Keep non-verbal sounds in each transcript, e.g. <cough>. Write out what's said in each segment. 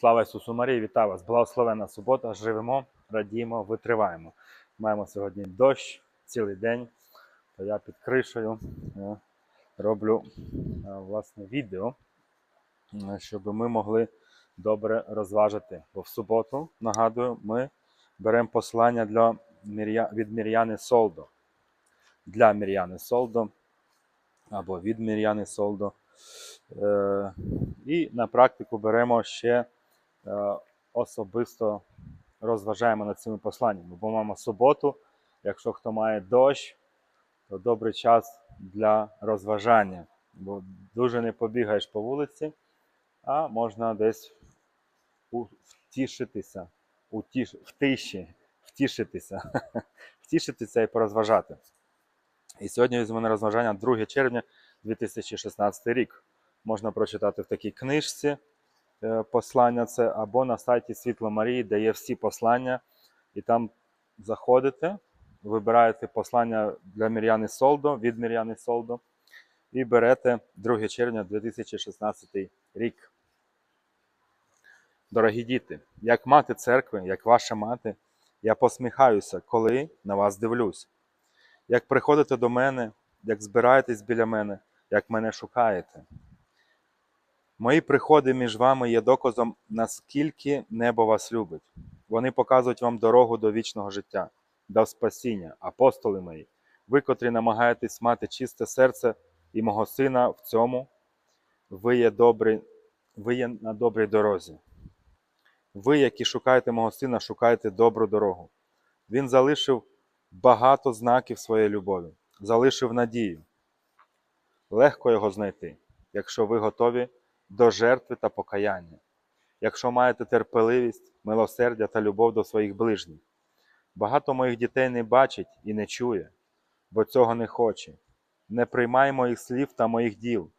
Слава Ісусу Марії, вітаю вас! Благословена субота! Живемо, радіємо, витриваємо. Маємо сьогодні дощ цілий день, то я під кришею е, роблю е, власне відео, е, щоб ми могли добре розважити. Бо в суботу, нагадую, ми беремо послання для від Мір'яни Солдо. Для Мір'яни Солдо або від Мір'яни Солдо. І на практику беремо ще особисто розважаємо над цими посланнями. Бо маємо суботу, якщо хто має дощ, то добрий час для розважання. Бо дуже не побігаєш по вулиці, а можна десь втішитися, утіш... в тиші, втішитися, <laughs> втішитися і порозважати. І сьогодні візьмемо розважання 2 червня 2016 рік. Можна прочитати в такій книжці е, послання це, або на сайті Світло Марії, де є всі послання, і там заходите, вибираєте послання для Мір'яни Солдо від Мір'яни Солдо і берете 2 червня 2016 рік. Дорогі діти, як мати церкви, як ваша мати, я посміхаюся, коли на вас дивлюсь. Як приходите до мене, як збираєтесь біля мене, як мене шукаєте. Мої приходи між вами є доказом, наскільки небо вас любить. Вони показують вам дорогу до вічного життя, до спасіння, апостоли мої, ви, котрі намагаєтесь мати чисте серце і мого сина в цьому, ви є, добрі, ви є на добрій дорозі. Ви, які шукаєте мого сина, шукаєте добру дорогу. Він залишив багато знаків своєї любові, залишив надію. Легко його знайти, якщо ви готові до жертви та покаяння, якщо маєте терпеливість, милосердя та любов до своїх ближніх. Багато моїх дітей не бачить і не чує, бо цього не хоче. Не приймай моїх слів та моїх діл,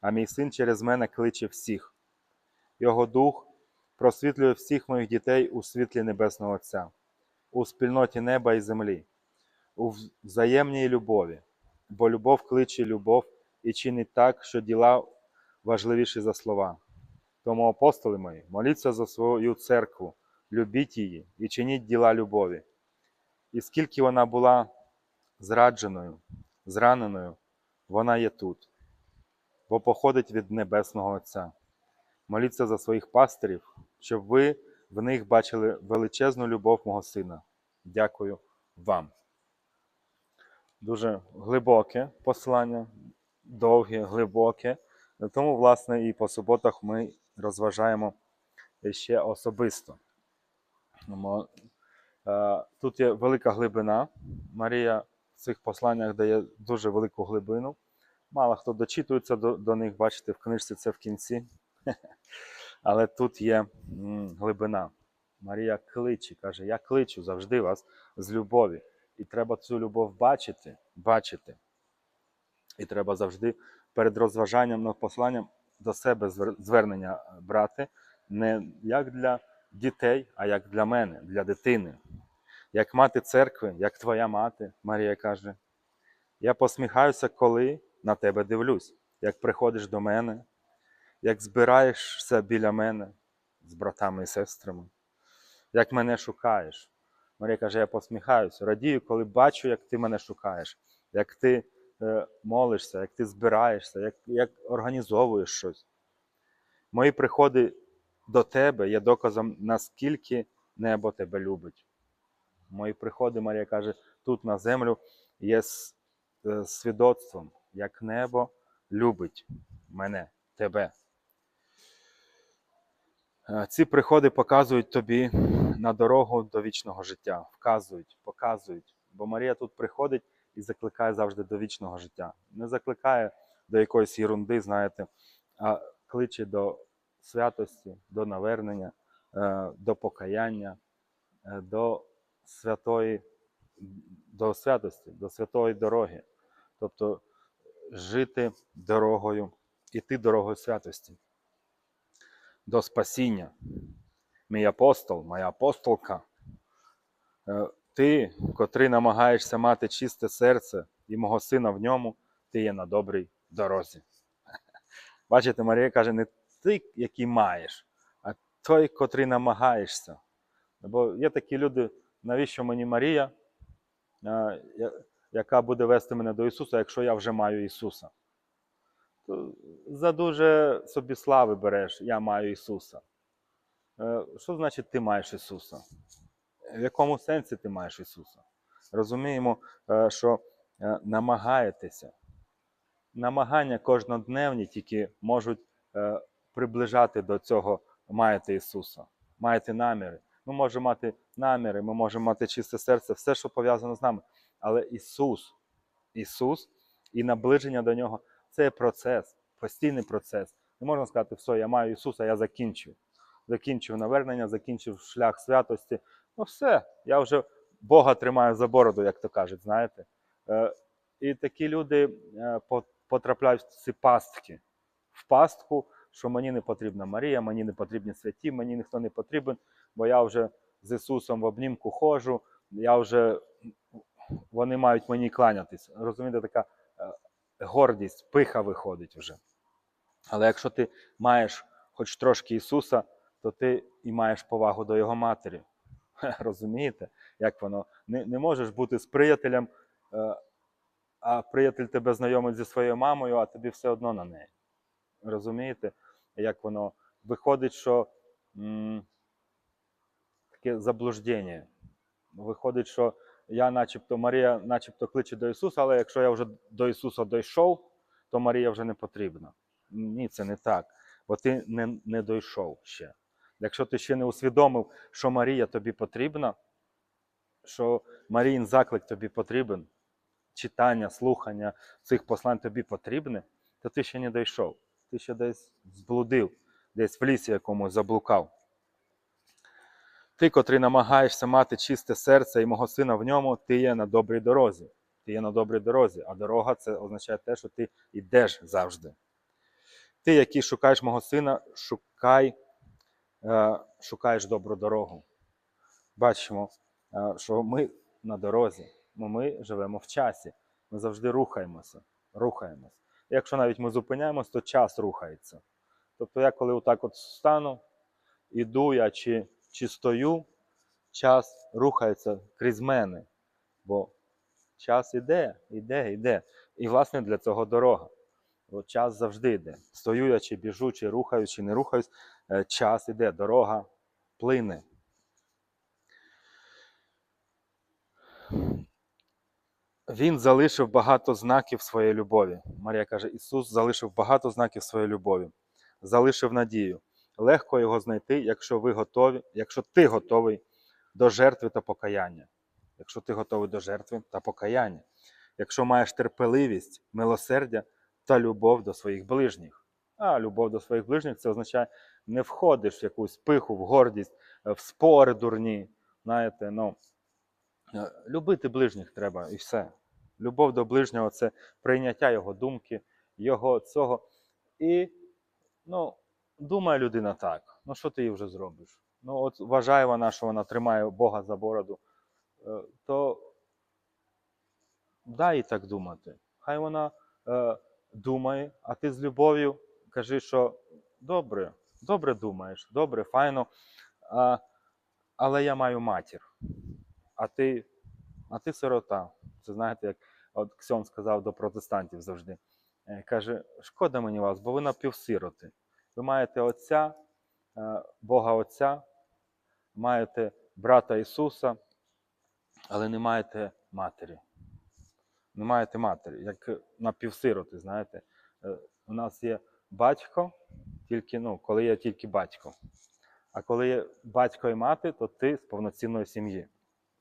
а мій син через мене кличе всіх. Його дух просвітлює всіх моїх дітей у світлі Небесного Отця, у спільноті неба і землі, у взаємній любові, бо любов кличе любов і чинить так, що діла важливіші за слова. Тому, апостоли мої, моліться за свою церкву, любіть її і чиніть діла любові. І скільки вона була зрадженою, зраненою, вона є тут, бо походить від Небесного Отця. Моліться за своїх пастирів, щоб ви в них бачили величезну любов мого сина. Дякую вам. Дуже глибоке послання, довге, глибоке. Тому, власне, і по суботах ми розважаємо ще особисто. Е, Тут є велика глибина. Марія в цих посланнях дає дуже велику глибину. Мало хто дочитується до, до них, бачите, в книжці це в кінці. <laughs> Але тут є глибина. Марія кличе, каже: Я кличу завжди вас з любові. І треба цю любов бачити, бачити. І треба завжди перед розважанням над посланням до себе звернення е, брати не як для дітей, а як для мене, для дитини. Як мати церкви, як твоя мати, Марія каже. Я посміхаюся, коли на тебе дивлюсь, як приходиш до мене, як збираєшся біля мене з братами і сестрами, як мене шукаєш. Марія каже, я посміхаюся, радію, коли бачу, як ти мене шукаєш, як ти молишся, як ти збираєшся, як, як організовуєш щось. Мої приходи до тебе є доказом, наскільки небо тебе любить. Мої приходи, Марія каже, тут на землю є е, свідоцтвом, як небо любить мене, тебе. Е, Ці приходи показують тобі на дорогу до вічного життя, вказують, показують. Бо Марія тут приходить і закликає завжди до вічного життя. Не закликає до якоїсь ерунди, знаєте, а кличе до святості, до навернення, е, до покаяння, е, до святої, до святості, до святої дороги. Тобто жити дорогою, іти дорогою святості до спасіння. Мій апостол, моя апостолка, е, ти, котрий намагаєшся мати чисте серце і мого сина в ньому, ти є на добрій дорозі. <laughs> Бачите, Марія каже, не ти, який маєш, а той, котрий намагаєшся. Бо є такі люди, навіщо мені Марія, яка буде вести мене до Ісуса, якщо я вже маю Ісуса. То за дуже собі слави береш, я маю Ісуса. Е, Що значить ти маєш Ісуса? В якому сенсі ти маєш Ісуса? Розуміємо, е, що е, намагаєтеся. Намагання кожнодневні тільки можуть е, приближати до цього маєте Ісуса, маєте наміри. Ми можемо мати наміри, ми можемо мати чисте серце, все, що пов'язано з нами. Але Ісус, Ісус і наближення до Нього це процес, постійний процес. Не можна сказати, все, я маю Ісуса, я закінчив. Закінчив навернення, закінчив шлях святості. Ну все, я вже Бога тримаю за бороду, як то кажуть, знаєте. Е, І такі люди е, потрапляють в ці пастки. В пастку, що мені не потрібна Марія, мені не потрібні святі, мені ніхто не потрібен, бо я вже з Ісусом в обнімку ходжу, я вже вони мають мені кланятись. Розумієте, така е, гордість, пиха виходить вже. Але якщо ти маєш хоч трошки Ісуса, то ти і маєш повагу до Його матері. <laughs> Розумієте, як воно? Не, не можеш бути з приятелем, е, а приятель тебе знайомить зі своєю мамою, а тобі все одно на неї. Розумієте, як воно виходить, що м, таке заблуждення. Виходить, що я, начебто, Марія, начебто кличе до Ісуса, але якщо я вже до Ісуса дійшов, то Марія вже не потрібна. Ні, це не так, бо ти не, не дійшов ще. Якщо ти ще не усвідомив, що Марія тобі потрібна, що Маріїн заклик тобі потрібен, читання, слухання цих послань тобі потрібне, то ти ще не дійшов. Ти ще десь зблудив, десь в лісі якомусь заблукав. Ти, котрий намагаєшся мати чисте серце і мого сина в ньому, ти є на добрій дорозі. Ти є на добрій дорозі, а дорога це означає те, що ти йдеш завжди. Ти, який шукаєш мого сина, шукай, шукаєш добру дорогу. Бачимо, е, що ми на дорозі, ми живемо в часі. Ми завжди рухаємося. рухаємося. Якщо навіть ми зупиняємось, то час рухається. Тобто я коли отак от стану, іду я чи, чи стою, час рухається крізь мене. Бо час іде, іде, іде. І, власне, для цього дорога. Бо час завжди йде. Стою я чи біжу, чи рухаюсь, чи не рухаюсь, е, час іде, дорога плине. Він залишив багато знаків своєї любові. Марія каже: Ісус залишив багато знаків своєї любові, залишив надію. Легко його знайти, якщо ви готові, якщо ти готовий до жертви та покаяння. Якщо ти готовий до жертви та покаяння, якщо маєш терпеливість, милосердя та любов до своїх ближніх. А любов до своїх ближніх це означає, не входиш в якусь пиху, в гордість, е, в спори дурні. Знаєте, ну, е, любити ближніх треба і все. Любов до ближнього це прийняття його думки, його цього. І ну, думає людина так. Ну, що ти їй вже зробиш? Ну, от вважає вона, що вона тримає Бога за бороду, е, то дай їй так думати. Хай вона е, думає, а ти з любов'ю кажи, що добре, добре думаєш, добре, файно, а, але я маю матір, а ти, а ти сирота. Це знаєте, як от Ксьон сказав до протестантів завжди. Е, Каже, шкода мені вас, бо ви напівсироти. Ви маєте Отця, е, Бога Отця, маєте брата Ісуса, але не маєте матері. Не маєте матері, як напівсироти, знаєте. Е, У нас є батько, тільки, ну, коли є тільки батько. А коли є батько і мати, то ти з повноцінної сім'ї.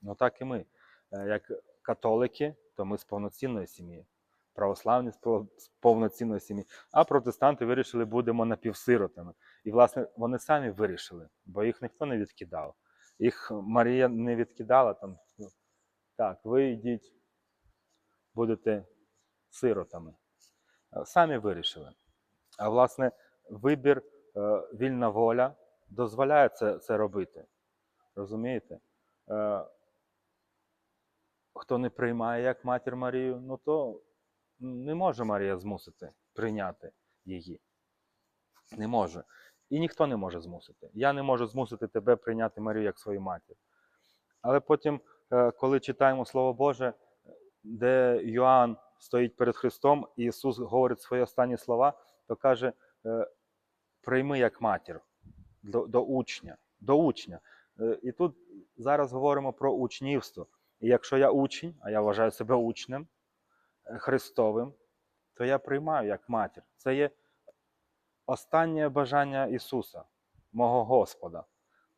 Ну так і ми. Е, Як католики, то ми з повноцінної сім'ї. Православні з повноцінної сім'ї. А протестанти вирішили, будемо напівсиротами. І, власне, вони самі вирішили, бо їх ніхто не відкидав. Їх Марія не відкидала там. ну, Так, ви йдіть, будете сиротами. Е, Самі вирішили. А власне, вибір, е, вільна воля дозволяє це, це робити. Розумієте? Е, Хто не приймає як матір Марію, ну то не може Марія змусити прийняти її. Не може. І ніхто не може змусити. Я не можу змусити тебе прийняти Марію як свою матір. Але потім, е, коли читаємо Слово Боже, де Йоанн стоїть перед Христом, і Ісус говорить свої останні слова, то каже: е, прийми як матір до, до учня. До учня. Е, І тут зараз говоримо про учнівство. І якщо я учень, а я вважаю себе учнем е, Христовим, то я приймаю як матір. Це є останнє бажання Ісуса, мого Господа.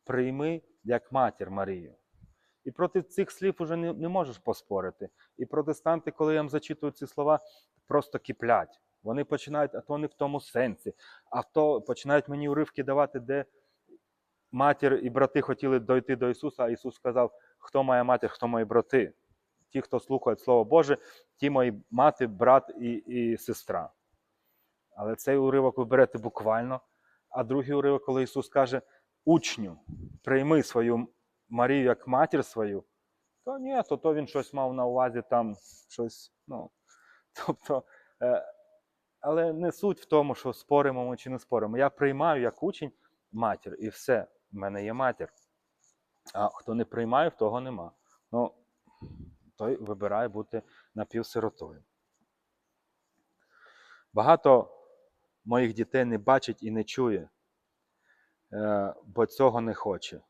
Прийми як матір Марію. І проти цих слів уже не, не можеш поспорити. І протестанти, коли я їм зачитую ці слова, просто киплять. Вони починають, а то не в тому сенсі, а то починають мені уривки давати, де матір і брати хотіли дойти до Ісуса, а Ісус сказав, хто моя матір, хто мої брати. Ті, хто слухають Слово Боже, ті мої мати, брат і, і сестра. Але цей уривок ви берете буквально. А другий уривок, коли Ісус каже, учню, прийми свою Марію як матір свою, то ні, то, то він щось мав на увазі там щось. ну, <laughs> Тобто, е, але не суть в тому, що споримо ми чи не споримо. Я приймаю як учень матір, і все, в мене є матір. А хто не приймає, в того нема. Ну, той вибирає бути напівсиротою. Багато моїх дітей не бачить і не чує, е, бо цього не хоче.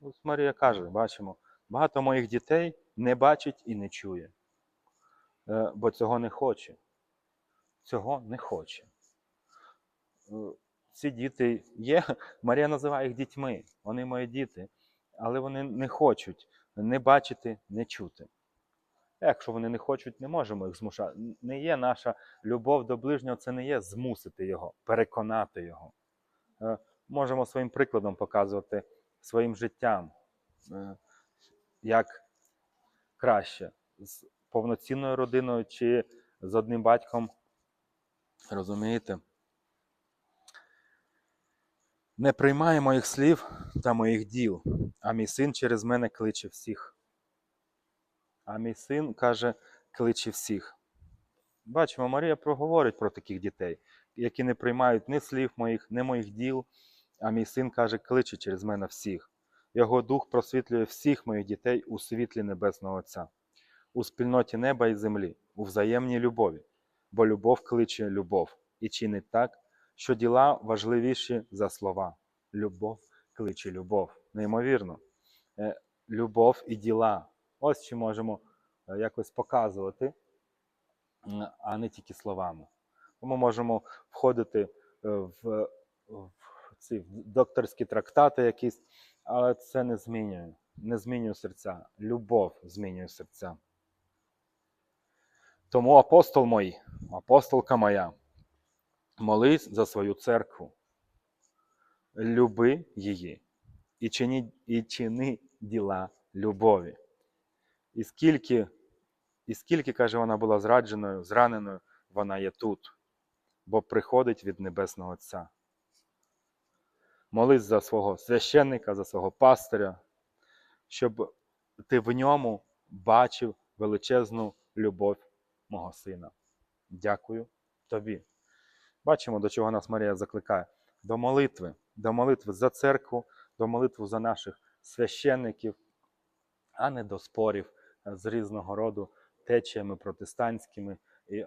Ось Марія каже, бачимо, багато моїх дітей не бачить і не чує, е, бо цього не хоче. Цього не хоче. Е, Ці діти є, <laughs> Марія називає їх дітьми, вони мої діти, але вони не хочуть не бачити, не чути. Якщо вони не хочуть, не можемо їх змушати. Не є наша любов до ближнього, це не є змусити його, переконати його. Е, Можемо своїм прикладом показувати своїм життям, е, як краще з повноцінною родиною чи з одним батьком. Розумієте? Не приймає моїх слів та моїх діл, а мій син через мене кличе всіх. А мій син каже, кличе всіх. Бачимо, Марія проговорить про таких дітей, які не приймають ні слів моїх, ні моїх діл, а мій син каже, кличе через мене всіх. Його дух просвітлює всіх моїх дітей у світлі Небесного Отця, у спільноті неба і землі, у взаємній любові, бо любов кличе любов і чинить так, що діла важливіші за слова. Любов кличе любов. Неймовірно. Е, Любов і діла. Ось що можемо е, якось показувати, а не тільки словами. Ми можемо входити е, в, ці докторські трактати якісь, але це не змінює. Не змінює серця. Любов змінює серця. Тому апостол мій, апостолка моя, молись за свою церкву, люби її і чини, і чини діла любові. І скільки, і скільки, каже, вона була зрадженою, зраненою, вона є тут, бо приходить від Небесного Отця. Молись за свого священника, за свого пастиря, щоб ти в ньому бачив величезну любов мого сина. Дякую тобі. Бачимо, до чого нас Марія закликає: до молитви, до молитви за церкву, до молитви за наших священників, а не до спорів е, з різного роду течіями протестантськими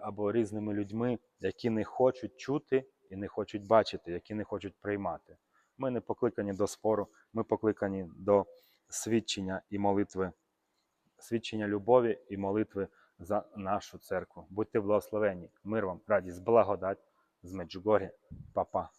або різними людьми, які не хочуть чути і не хочуть бачити, які не хочуть приймати. Ми не покликані до спору, ми покликані до свідчення і молитви, свідчення любові і молитви за нашу церкву. Будьте благословені, мир вам, радість, благодать з Меджугорі. Па-па.